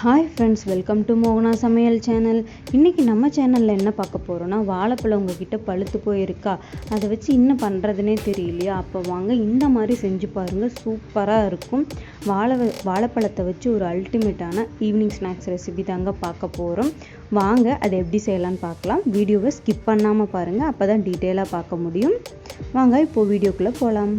Hi friends welcome to மோகனா சமையல் channel இன்றைக்கி நம்ம சேனலில் என்ன பார்க்க போகிறோன்னா வாழைப்பழம் உங்ககிட்ட பழுத்து போயிருக்கா? அதை வச்சு என்ன பண்ணுறதுனே தெரியலையா? அப்போ வாங்க இந்த மாதிரி செஞ்சு பாருங்கள் சூப்பராக இருக்கும். வாழை வாழைப்பழத்தை வச்சு ஒரு அல்டிமேட்டான ஈவினிங் ஸ்நாக்ஸ் ரெசிபி தாங்க பார்க்க போகிறோம் வாங்க அதை எப்படி செய்யலான்னு பார்க்கலாம். வீடியோவை ஸ்கிப் பண்ணாமல் பாருங்கள் அப்போ தான் டீட்டெயிலாக பார்க்க முடியும். வாங்க இப்போது வீடியோக்குள்ளே போகலாம்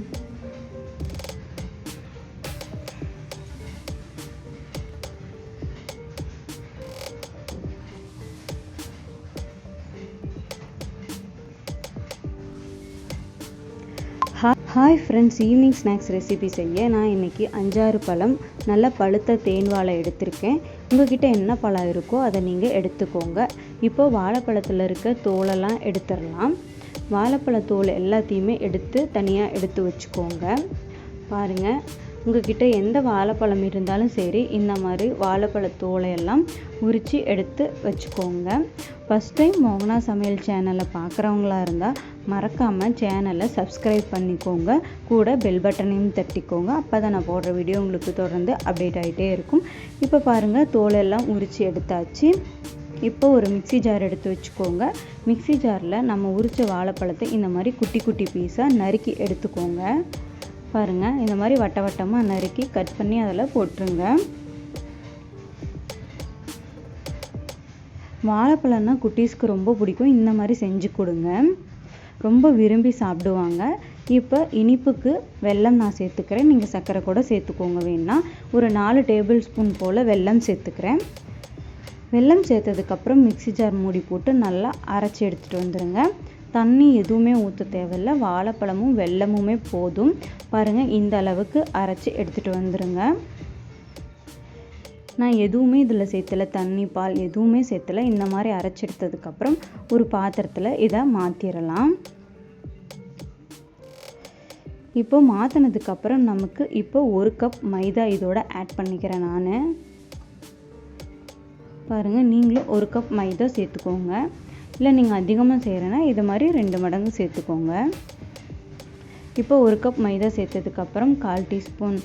hi friends evening snacks recipe செய்ய நான் இன்றைக்கி அஞ்சாறு பழம் நல்லா பழுத்த தேன் வாழை எடுத்திருக்கேன். உங்ககிட்ட என்ன பழம் இருக்கோ அதை நீங்கள் எடுத்துக்கோங்க. இப்போ வாழைப்பழத்தில் இருக்க தோலெல்லாம் எடுத்துடலாம். வாழைப்பழ தோல் எல்லாத்தையுமே எடுத்து தனியாக எடுத்து வச்சுக்கோங்க. பாருங்கள் உங்ககிட்ட எந்த வாழைப்பழம் இருந்தாலும் சரி இந்த மாதிரி வாழைப்பழ தோலையெல்லாம் உரித்து எடுத்து வச்சுக்கோங்க. ஃபஸ்ட் டைம் மோகனா சமையல் சேனலை பார்க்குறவங்களா இருந்தால் மறக்காமல் சேனலை சப்ஸ்கிரைப் பண்ணிக்கோங்க. கூட பெல் பட்டனையும் தட்டிக்கோங்க. அப்போ தான் நான் போடுற வீடியோ உங்களுக்கு தொடர்ந்து அப்டேட் ஆகிட்டே இருக்கும். இப்போ பாருங்கள் தோலெல்லாம் உரித்து எடுத்தாச்சு. இப்போ ஒரு மிக்சி ஜார் எடுத்து வச்சுக்கோங்க. மிக்சி ஜாரில் நம்ம உரித்த வாழைப்பழத்தை இந்த மாதிரி குட்டி குட்டி பீஸாக நறுக்கி எடுத்துக்கோங்க. பாருங்கள் இந்த மாதிரி வட்ட வட்டமாக நறுக்கி கட் பண்ணி அதில் போட்டுருங்க. வாழைப்பழம்னா குட்டீஸ்க்கு ரொம்ப பிடிக்கும். இந்த மாதிரி செஞ்சு கொடுங்க. ரொம்ப விரும்பி சாப்பிடுவாங்க. இப்போ இனிப்புக்கு வெல்லம் நான் சேர்த்துக்கிறேன். நீங்கள் சர்க்கரை கூட சேர்த்துக்கோங்க. வேணா ஒரு நாலு டேபிள் ஸ்பூன் போல் வெல்லம் சேர்த்துக்கிறேன். வெல்லம் சேர்த்ததுக்கப்புறம் மிக்சி ஜார் மூடி போட்டு நல்லா அரைச்சி எடுத்துகிட்டு வந்துடுங்க தண்ணி எதுவுமே ஊற்ற தேவையில்ல. வாழைப்பழமும் வெல்லமுமே போதும். பாருங்கள் இந்த அளவுக்கு அரைச்சி எடுத்துகிட்டு வந்துடுங்க நான் எதுவுமே இதில் சேர்த்தல. தண்ணி பால் எதுவுமே சேர்த்தல. இந்த மாதிரி அரைச்சி எடுத்ததுக்கப்புறம் ஒரு பாத்திரத்தில் இதை மாற்றிடலாம் இப்போ மாற்றினதுக்கப்புறம் நமக்கு இப்போ ஒரு கப் மைதா இதோட ஆட் பண்ணிக்கிறேன் நான். பாருங்கள் நீங்களும் ஒரு கப் மைதா சேர்த்துக்கோங்க. இல்லை நீங்கள் அதிகமாக செய்கிறேன்னா இது மாதிரி ரெண்டு மடங்கு சேர்த்துக்கோங்க. இப்போ ஒரு கப் மைதா சேர்த்ததுக்கப்புறம் கால் டீஸ்பூன்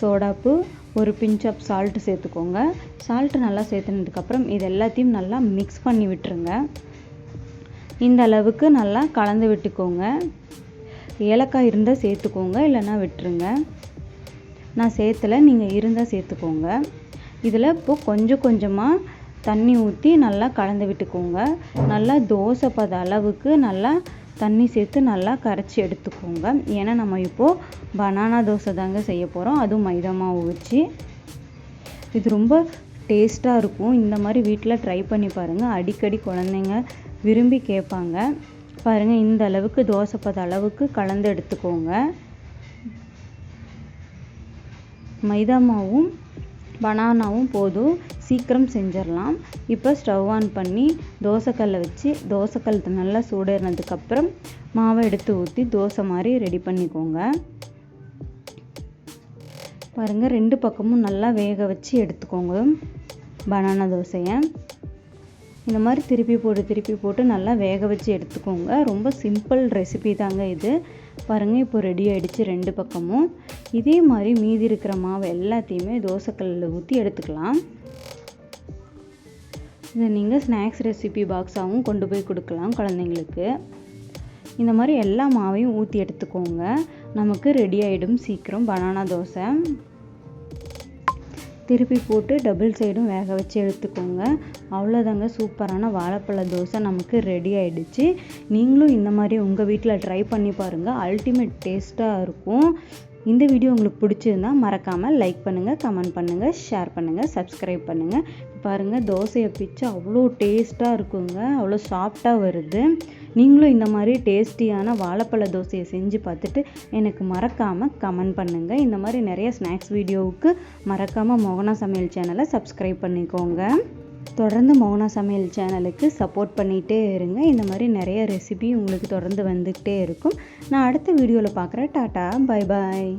சோடாப்பு ஒரு பிஞ்ச் ஆஃப் சால்ட்டு சேர்த்துக்கோங்க. சால்ட்டு நல்லா சேர்த்துனதுக்கப்புறம் இது எல்லாத்தையும் நல்லா மிக்ஸ் பண்ணி விட்டுருங்க. இந்த அளவுக்கு நல்லா கலந்து விட்டுக்கோங்க. ஏலக்காய் இருந்தால் சேர்த்துக்கோங்க இல்லைன்னா விட்டுருங்க. நான் சேர்த்தலை நீங்கள் இருந்தால் சேர்த்துக்கோங்க. இதில் இப்போது கொஞ்சம் கொஞ்சமாக தண்ணி ஊற்றி நல்லா கலந்து விட்டுக்கோங்க. நல்லா தோசை பத அளவுக்கு நல்லா தண்ணி சேர்த்து நல்லா கரைச்சி எடுத்துக்கோங்க. ஏன்னா நம்ம இப்போது பனானா தோசை தாங்க செய்ய போகிறோம் அதுவும் மைதா மாவு வச்சு. இது ரொம்ப டேஸ்ட்டாக இருக்கும். இந்த மாதிரி வீட்டில் ட்ரை பண்ணி பாருங்கள் அடிக்கடி குழந்தைங்க விரும்பி கேட்பாங்க. பாருங்கள் இந்த அளவுக்கு தோசை பத அளவுக்கு கலந்து எடுத்துக்கோங்க. மைதா மாவும் பனானாவும் போதும். சீக்கிரம் செஞ்சிடலாம் இப்போ ஸ்டவ் ஆன் பண்ணி தோசைக்கல்லை வச்சு தோசைக்கல் நல்லா சூடேறினதுக்கப்புறம் மாவை எடுத்து ஊற்றி தோசை மாதிரி ரெடி பண்ணிக்கோங்க. பாருங்கள் ரெண்டு பக்கமும் நல்லா வேக வச்சு எடுத்துக்கோங்க. பனானா தோசையை. இந்த மாதிரி திருப்பி போட்டு திருப்பி போட்டு நல்லா வேக வச்சு எடுத்துக்கோங்க. ரொம்ப சிம்பிள் ரெசிபி தாங்க இது. பாருங்கள் இப்போ ரெடி ஆகிடுச்சு ரெண்டு பக்கமும். இதே மாதிரி மீதி இருக்கிற மாவு எல்லாத்தையுமே தோசைக்கல்லில் ஊற்றி எடுத்துக்கலாம். இதை நீங்கள் ஸ்நாக்ஸ் ரெசிபி பாக்ஸாகவும் கொண்டு போய் கொடுக்கலாம் குழந்தைங்களுக்கு. இந்த மாதிரி எல்லா மாவையும் ஊற்றி எடுத்துக்கோங்க. நமக்கு ரெடி ஆகிடும் சீக்கிரம் பனானா தோசை. திருப்பி போட்டு டபுள் சைடும் வேக வச்சு எடுத்துக்கோங்க. அவ்வளோதாங்க சூப்பரான வாழைப்பழ தோசை நமக்கு ரெடி ஆகிடுச்சு நீங்களும் இந்த மாதிரி உங்கள் வீட்டில் ட்ரை பண்ணி பாருங்கள் அல்டிமேட் டேஸ்ட்டாக இருக்கும். இந்த வீடியோ உங்களுக்கு பிடிச்சிருந்தா மறக்காமல் லைக் பண்ணுங்கள் கமெண்ட் பண்ணுங்கள் ஷேர் பண்ணுங்கள் சப்ஸ்கிரைப் பண்ணுங்கள் பாருங்கள் தோசையை பிச்சு அவ்வளோ டேஸ்ட்டாக இருக்குங்க. அவ்வளோ சாஃப்டாக வருது. நீங்களும் இந்த மாதிரி டேஸ்டியான வாழைப்பழ தோசையை செஞ்சு பார்த்துட்டு எனக்கு மறக்காமல் கமெண்ட் பண்ணுங்கள் இந்த மாதிரி நிறைய ஸ்நாக்ஸ் வீடியோவுக்கு மறக்காமல் மோகனா சமையல் சேனலை சப்ஸ்கிரைப் பண்ணிக்கோங்க. தொடர்ந்து மௌனா சமையல் சேனலுக்கு சப்போர்ட் பண்ணிகிட்டே இருங்க. இந்த மாதிரி நிறைய ரெசிபி உங்களுக்கு தொடர்ந்து வந்துக்கிட்டே இருக்கும். நான் அடுத்த வீடியோவில் பார்க்குறேன் டாட்டா பை பாய்